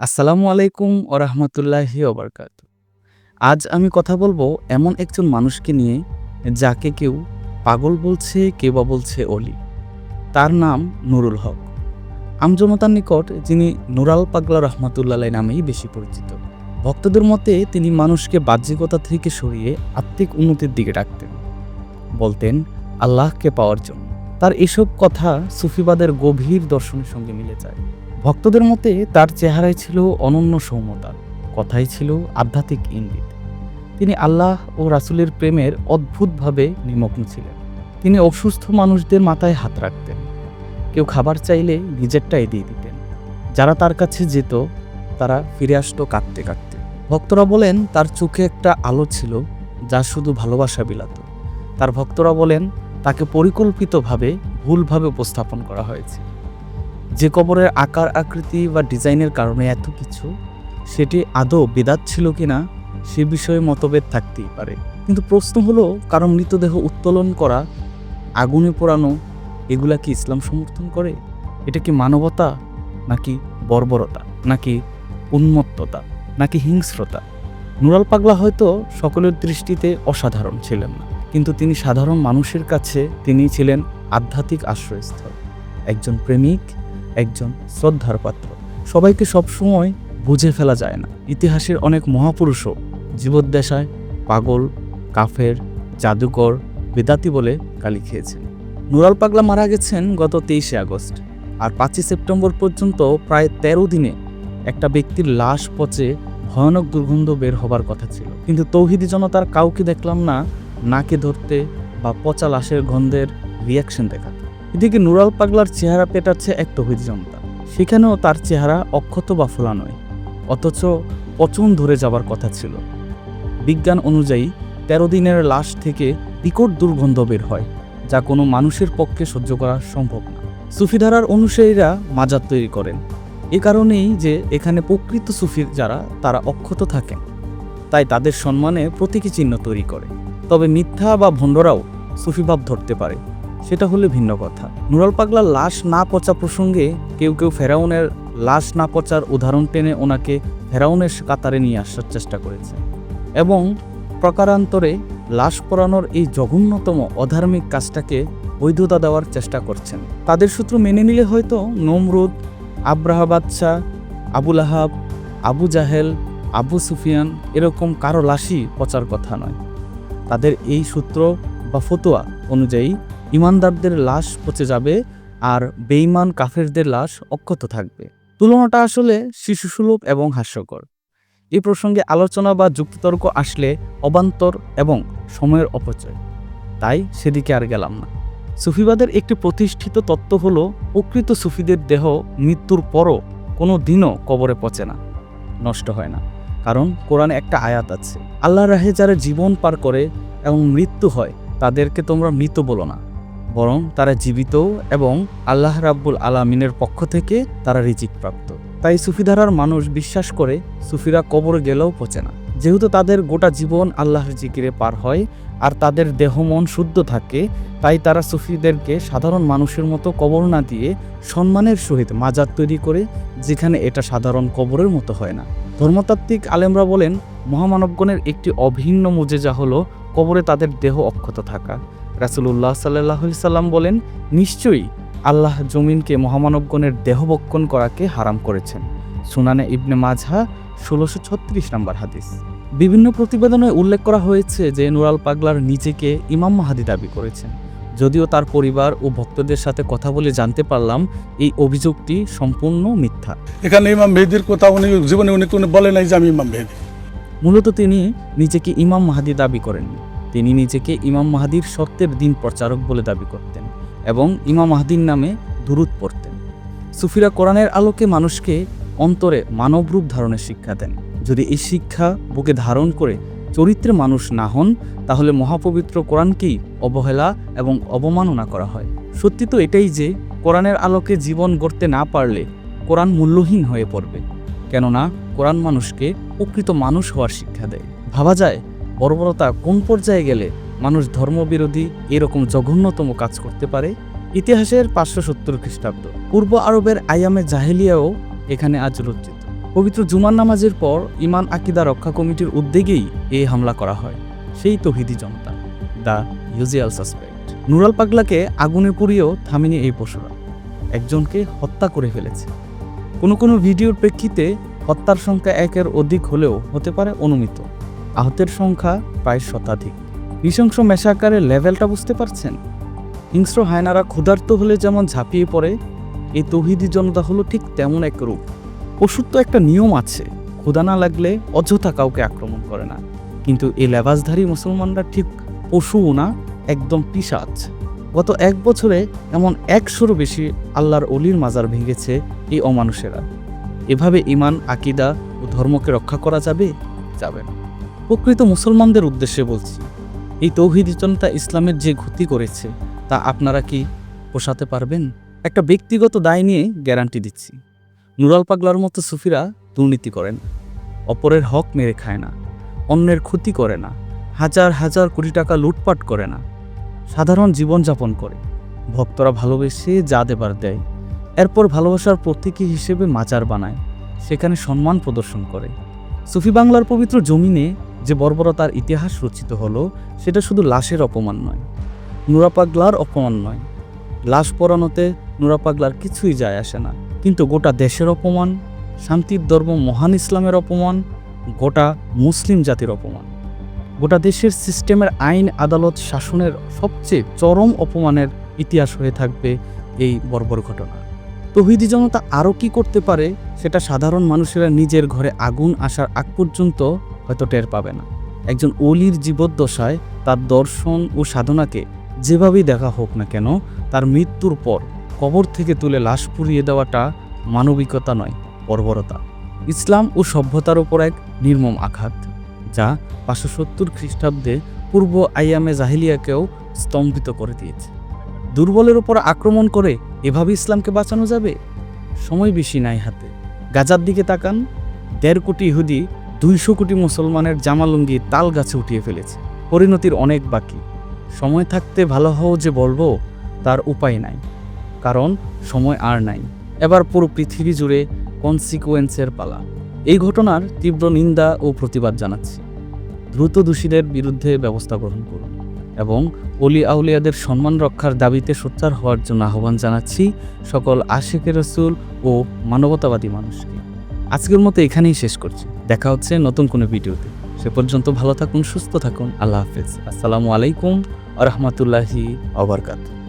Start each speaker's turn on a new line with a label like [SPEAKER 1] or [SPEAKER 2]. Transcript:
[SPEAKER 1] আসসালামু আলাইকুম ও রহমতুল্লাহি ওবরকাত আজ আমি কথা বলব এমন একজন মানুষকে নিয়ে যাকে কেউ পাগল বলছে, কেউ বা বলছে অলি। তার নাম নুরুল হক। আমজনতার নিকট যিনি নুরাল পাগলা রহমাতুল্লাহ নামেই বেশি পরিচিত। ভক্তদের মতে তিনি মানুষকে বাহ্যিকতা থেকে সরিয়ে আত্মিক উন্নতির দিকে ডাকতেন। বলতেন, আল্লাহকে পাওয়ার জন্য। তার এসব কথা সুফিবাদের গভীর দর্শনের সঙ্গে মিলে যায়। ভক্তদের মতে তার চেহারায় ছিল অনন্য সৌম্যতা কথাই ছিল আধ্যাত্মিক ইঙ্গিত। তিনি আল্লাহ ও রাসূলের প্রেমের অদ্ভুতভাবে নিমগ্ন ছিলেন। তিনি অসুস্থ মানুষদের মাথায় হাত রাখতেন। কেউ খাবার চাইলে নিজেরটা এগিয়ে দিতেন। যারা তার কাছে যেত, তারা ফিরে আসতো কাঁদতে কাঁদতে। ভক্তরা বলেন, তার চোখে একটা আলো ছিল যা শুধু ভালোবাসা বিলাত। তার ভক্তরা বলেন, তাকে পরিকল্পিতভাবে, ভুলভাবে উপস্থাপন করা হয়েছে। যে কবরের আকার, আকৃতি বা ডিজাইনের কারণে এত কিছু, সেটি আদৌ বেদাত ছিল কি না, সে বিষয়ে মতভেদ থাকতেই পারে। কিন্তু প্রশ্ন হলো, কারণ মৃতদেহ উত্তোলন করা, আগুনে পোড়ানো, এগুলা কি ইসলাম সমর্থন করে? এটা কি মানবতা, নাকি বর্বরতা, নাকি উন্মত্ততা, নাকি হিংস্রতা? নুরাল পাগলা হয়তো সকলের দৃষ্টিতে অসাধারণ ছিলেন না, কিন্তু তিনি সাধারণ মানুষের কাছে তিনি ছিলেন আধ্যাত্মিক আশ্রয়স্থল। একজন প্রেমিক একজন শ্রদ্ধার পাত্র। সবাইকে সবসময় বুঝে ফেলা যায় না। ইতিহাসের অনেক মহাপুরুষও জীবদ্দশায় পাগল, কাফের, জাদুকর, বেদাতি বলে গালি খেয়েছেন। নুরাল পাগলা মারা গেছেন গত তেইশে আগস্ট আর পাঁচই সেপ্টেম্বর পর্যন্ত প্রায় তেরো দিনে একটা ব্যক্তির লাশ পচে ভয়ানক দুর্গন্ধ বের হবার কথা ছিল। কিন্তু তৌহিদি জনতার কাউকে দেখলাম না, নাকে ধরতে বা পচা লাশের গন্ধের রিয়াকশন দেখাতে। এদিকে নুরাল পাগলার চেহারা পেটাচ্ছে এক তহিদ জনতা। সেখানেও তার চেহারা অক্ষত বা ফোলা নয়, অথচ পচন ধরে যাবার কথা ছিল। বিজ্ঞান অনুযায়ী তেরো দিনের লাশ থেকে বিকট দুর্গন্ধ বের হয়, যা কোনো মানুষের পক্ষে সহ্য করা সম্ভব না। সুফিধারার অনুসারীরা মাজার তৈরি করেন। এ কারণেই যে এখানে প্রকৃত সুফির যারা, তারা অক্ষত থাকেন। তাই তাদের সম্মানে প্রতীকী চিহ্ন তৈরি করে। তবে মিথ্যা বা ভণ্ডরাও সুফিভাব ধরতে পারে। সেটা হলে ভিন্ন কথা। নুরাল পাগলার লাশ না পচা প্রসঙ্গে কেউ কেউ ফেরাউনের লাশ না পচার উদাহরণ টেনে ওনাকে ফেরাউনের কাতারে নিয়ে আসার চেষ্টা করেছে এবং প্রকারান্তরে লাশ পরানোর এই জঘন্যতম অধার্মিক কাজটাকে বৈধতা দেওয়ার চেষ্টা করছেন। তাদের সূত্র মেনে নিলে হয়তো নমরুদ, আব্রাহা বাদশাহ, আবুল আহাব, আবু জাহেল, আবু সুফিয়ান এরকম কারও লাশই পচার কথা নয়। তাদের এই সূত্র বা ফতোয়া অনুযায়ী ইমানদারদের লাশ পচে যাবে আর বেঈমান কাফেরদের লাশ অক্ষত থাকবে। তুলনাটা আসলে শিশুসুলভ এবং হাস্যকর। এ প্রসঙ্গে আলোচনা বা যুক্তিতর্ক আসলে অবান্তর এবং সময়ের অপচয়। তাই সেদিকে আর গেলাম না। সুফিবাদের একটি প্রতিষ্ঠিত তত্ত্ব হল, প্রকৃত সুফিদের দেহ মৃত্যুর পরও কোনো দিনও কবরে পচে না, নষ্ট হয় না। কারণ কোরআনে একটা আয়াত আছে আল্লাহ রাহে যারা জীবন পার করে এবং মৃত্যু হয় তাদেরকে তোমরা মৃত বলো না, বরং তারা জীবিত এবং আল্লাহ রাব্বুল আলামিনের পক্ষ থেকে তারা রিজিক প্রাপ্ত। তাই সুফিধারার মানুষ বিশ্বাস করে সুফিরা কবরে গেলেও পচে না। যেহেতু তাদের গোটা জীবন আল্লাহর জিকিরে পার হয় আর তাদের দেহ মন শুদ্ধ থাকে, তাই তারা সুফিদেরকে সাধারণ মানুষের মতো কবর না দিয়ে সম্মানের সহিত মাজার তৈরি করে, যেখানে এটা সাধারণ কবরের মতো হয় না। ধর্মতাত্ত্বিক আলেমরা বলেন, মহামানবগণের একটি অভিন্ন মুজেজা হলো কবরে তাদের দেহ অক্ষত থাকা। রাসুলুল্লাহ সাল্লাহ সাল্লাম বলেন, নিশ্চয়ই আল্লাহ জমিনকে মহামানবগণের দেহবক্ষণ করাকে হারাম করেছেন। সুনানে ইবনে মাঝহা ষোলোশো ছত্রিশ নম্বর হাদিস। বিভিন্ন প্রতিবেদনে উল্লেখ করা হয়েছে যে নুরাল পাগলার নিজেকে ইমাম মাহাদি দাবি করেছেন। যদিও তার পরিবার ও ভক্তদের সাথে কথা বলে জানতে পারলাম, এই অভিযোগটি সম্পূর্ণ মিথ্যা।
[SPEAKER 2] এখানে ইমাম মেহেদির কথা উনি জীবনে উনি কোনো বলে নাই যে আমি ইমাম মেহেদি।
[SPEAKER 1] মূলত তিনি নিজেকে ইমাম মাহাদি দাবি করেননি তিনি নিজেকে ইমাম মাহাদির সত্যের দিন প্রচারক বলে দাবি করতেন এবং ইমাম মাহাদির নামে দুরুদ পড়তেন। সুফিরা কোরআনের আলোকে মানুষকে অন্তরে মানবরূপ ধারণের শিক্ষা দেন। যদি এই শিক্ষা বুকে ধারণ করে চরিত্রে মানুষ না হন, তাহলে মহাপবিত্র কোরআনকেই অবহেলা এবং অবমাননা করা হয়। সত্যি তো এটাই যে, কোরআনের আলোকে জীবন গড়তে না পারলে কোরআন মূল্যহীন হয়ে পড়বে। কেননা কোরআন মানুষকে প্রকৃত মানুষ হওয়ার শিক্ষা দেয়। ভাবা যায়, বর্বরতা কোন পর্যায়ে গেলে মানুষ ধর্মবিরোধী এরকম জঘন্যতম কাজ করতে পারে? ইতিহাসের পাঁচশো সত্তর খ্রিস্টাব্দ। পূর্ব আরবের আয়ামে জাহেলিয়াও এখানে আজ রচিত। পবিত্র জুমার নামাজের পর ইমান আকিদা রক্ষা কমিটির উদ্যোগেই এই হামলা করা হয়। সেই তহিদি জনতা, দ্য ইউজুয়াল সাসপেক্ট। নুরাল পাগলাকে আগুনে পুড়িয়েও থামেনি এই পশুরা। একজনকে হত্যা করে ফেলেছে। কোনো কোনো ভিডিওর প্রেক্ষিতে হত্যার সংখ্যা একের অধিক হলেও হতে পারে অনুমিত। আহতের সংখ্যা প্রায় শতাধিক। নৃশংস মেশাকারের লেভেলটা বুঝতে পারছেন? হিংস্র হায়নারা ক্ষুধার্ত হলে যেমন ঝাঁপিয়ে পড়ে, এই তৌহিদি জনতা হলো ঠিক তেমন এক রূপ। পশুর তো একটা নিয়ম আছে, ক্ষুধা না লাগলে অযথা কাউকে আক্রমণ করে না। কিন্তু এই লেবাসধারী মুসলমানরা ঠিক পশুও না, একদম পিসাচ গত এক বছরে এমন একশোরও বেশি আল্লাহর অলির মাজার ভেঙেছে এই অমানুষেরা। এভাবে ইমান আকিদা ও ধর্মকে রক্ষা করা যাবে? যাবে না। প্রকৃত মুসলমানদের উদ্দেশ্যে বলছি, এই তৌহিদি জনতা ইসলামের যে ক্ষতি করেছে, তা আপনারা কি পোষাতে পারবেন? একটা ব্যক্তিগত দায় নিয়ে গ্যারান্টি দিচ্ছি। নুরাল পাগলার মতো সুফিরা দুর্নীতি করেন অপরের হক মেরে খায় না, অন্যের ক্ষতি করে না, হাজার হাজার কোটি টাকা লুটপাট করে না। সাধারণ জীবনযাপন করে। ভক্তরা ভালোবেসে যা দেবার দেয় এরপর ভালোবাসার প্রতীকী হিসেবে মাজার বানায়, সেখানে সম্মান প্রদর্শন করে। সুফি বাংলার পবিত্র জমিনে যে বর্বরতার ইতিহাস রচিত হলো, সেটা শুধু লাশের অপমান নয় নুরা পাগলার অপমান নয়। লাশ পরানোতে নুরা পাগলার কিছুই যায় আসে না, কিন্তু গোটা দেশের অপমান, শান্তির ধর্ম মহান ইসলামের অপমান, গোটা মুসলিম জাতির অপমান। গোটা দেশের সিস্টেমের আইন আদালত শাসনের সবচেয়ে চরম অপমানের ইতিহাস হয়ে থাকবে এই বর্বর ঘটনা। তহিদি জনতা আরও কি করতে পারে, সেটা সাধারণ মানুষেরা নিজের ঘরে আগুন আসার আগ পর্যন্ত হয়তো টের পাবে না। একজন অলির জীবদ্দশায় তার দর্শন ও সাধনাকে যেভাবেই দেখা হোক না কেন, তার মৃত্যুর পর কবর থেকে তুলে লাশ পুড়িয়ে দেওয়াটা মানবিকতা নয়, বর্বরতা। ইসলাম ও সভ্যতার ওপর এক নির্মম আঘাত, যা পাঁচশো সত্তর খ্রিস্টাব্দে পূর্ব আইয়ামে জাহিলিয়াকেও স্তম্ভিত করে দিয়েছে। দুর্বলের ওপর আক্রমণ করে এভাবে ইসলামকে বাঁচানো যাবে? সময় বেশি নাই হাতে। গাজার দিকে তাকান, দেড় কোটি ইহুদি দুইশো কোটি মুসলমানের জামালুঙ্গি তাল গাছে উঠিয়ে ফেলেছে। পরিণতির অনেক বাকি। সময় থাকতে ভালো হও যে বলব, তার উপায় নাই। কারণ সময় আর নাই। এবার পুরো পৃথিবী জুড়ে কনসিকুয়েন্সের পালা। এই ঘটনার তীব্র নিন্দা ও প্রতিবাদ জানাচ্ছি। দ্রুত দোষীদের বিরুদ্ধে ব্যবস্থা গ্রহণ করুন। এবং অলি আউলিয়াদের সম্মান রক্ষার দাবিতে সোচ্চার হওয়ার জন্য আহ্বান জানাচ্ছি সকল আশেকের রসুল ও মানবতাবাদী মানুষকে। আজকের মতো এখানেই শেষ করছি। দেখা হচ্ছে নতুন কোনো ভিডিওতে। সে পর্যন্ত ভালো থাকুন, সুস্থ থাকুন। আল্লাহ হাফেজ। আসসালামু আলাইকুম আ রহমতুল্লাহি আবরকাত